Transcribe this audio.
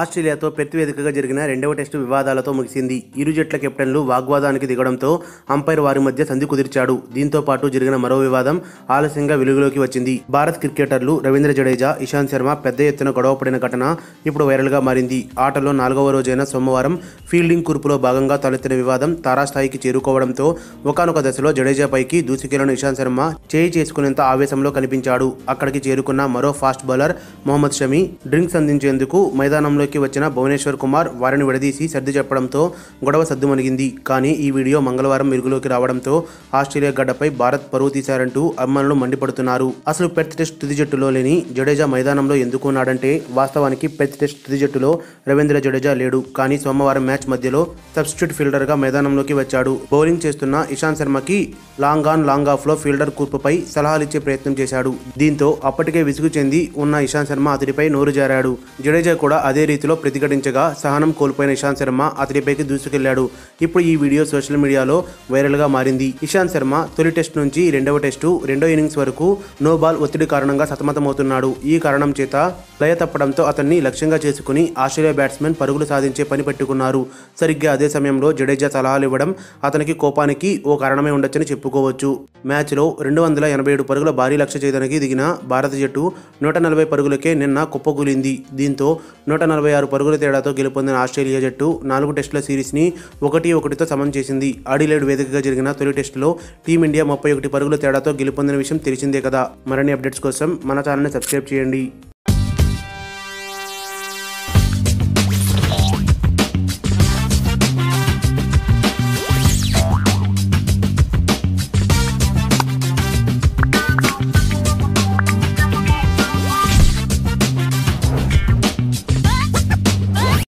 ఆస్ట్రేలియాతో ప్రతివేదికగా జరిగిన రెండవ టెస్టు వివాదాలతో ముగిసింది. ఇరు జట్ల కెప్టెన్లు వాగ్వాదానికి దిగడంతో అంపైర్ వారి మధ్య సంధి కుదిర్చాడు. దీంతో పాటు జరిగిన మరో వివాదం ఆలస్యంగా వెలుగులోకి వచ్చింది. భారత్ క్రికెటర్లు రవీంద్ర జడేజా ఇషాంత్ శర్మ పెద్ద ఎత్తున గొడవపడిన ఘటన ఇప్పుడు వైరల్గా మారింది. ఆటలో నాలుగవ రోజైన సోమవారం ఫీల్డింగ్ కూర్పులో భాగంగా తలెత్తిన వివాదం తారాస్థాయికి చేరుకోవడంతో ఒకనొక దశలో జడేజాపైకి దూసుకెళ్ళిన ఇషాంత్ శర్మ చేయి చేసుకునేంత ఆవేశంలో కనిపించాడు. అక్కడికి చేరుకున్న మరో fast bowler Mohammed Shami drinks అందించేందుకు మైదానంలో మైదానంలోకి వచ్చిన భువనేశ్వర్ కుమార్ వారిని విడదీసి సర్ది చెప్పడంతో గొడవ సద్దుమణిగింది. కానీ ఈ వీడియో మంగళవారం వెలుగులోకి రావడంతో ఆస్ట్రేలియా గడ్డపై భారత్ పరువు తీశారంటూ అభిమానులు మండిపడుతున్నారు. అసలు పెర్త్ టెస్ట్ తుది జట్టులో లేని జడేజా మైదానంలో ఎందుకున్నాడంటే వాస్తవానికి పెర్త్ టెస్ట్ తుది జట్టులో రవీంద్ర జడేజా లేడు. కానీ సోమవారం మ్యాచ్ మధ్యలో సబ్స్టిట్యూట్ ఫీల్డర్గా మైదానంలోకి వచ్చాడు. బౌలింగ్ చేస్తున్న ఇషాంత్ శర్మకి లాంగ్ ఆన్ లాంగ్ ఆఫ్లో ఫీల్డర్ కూర్పుపై సలహాలిచ్చే ప్రయత్నం చేశాడు. దీంతో అప్పటికే విసుగు చెంది ఉన్న ఇషాంత్ శర్మ అతడిపై నోరు జారాడు. జడేజా కూడా అదే రీతిలో ప్రతిఘటించగా సహనం కోల్పోయిన ఇషాంత్ శర్మ అతడిపైకి దూసుకెళ్ళాడు. ఇప్పుడు ఈ వీడియో సోషల్ మీడియాలో వైరల్గా మారింది. ఇషాంత్ శర్మ తొలి టెస్ట్ నుంచి రెండవ టెస్టు రెండో ఇన్నింగ్స్ వరకు నో బాల్ ఒత్తిడి కారణంగా సతమతమవుతున్నాడు. ఈ కారణం చేత లయ తప్పడంతో అతన్ని లక్ష్యంగా చేసుకుని ఆస్ట్రేలియా బ్యాట్స్మెన్ పరుగులు సాధించే పని పెట్టుకున్నారు. సరిగ్గా అదే సమయంలో జడేజా సలహాలు ఇవ్వడం అతనికి కోపానికి ఓ కారణమే ఉండొచ్చని చెప్పుకోవచ్చు. మ్యాచ్లో రెండు వందల ఎనభై ఏడు పరుగుల భారీ లక్ష్య ఛేదనకి దిగిన భారత జట్టు నూట నలభై పరుగులకే నిన్న కుప్పకూలింది. దీంతో నూట నలభై ఆరు పరుగుల తేడాతో గెలుపొందిన ఆస్ట్రేలియా జట్టు నాలుగు టెస్టుల సిరీస్ని ఒకటి ఒకటితో సమం చేసింది. ఆడిలేడు వేదికగా జరిగిన తొలి టెస్టులో టీమిండియా ముప్పై ఒకటి పరుగుల తేడాతో గెలుపొందిన విషయం తెలిసిందే కదా. మరిన్ని అప్డేట్స్ కోసం మన ఛానల్ని సబ్స్క్రైబ్ చేయండి.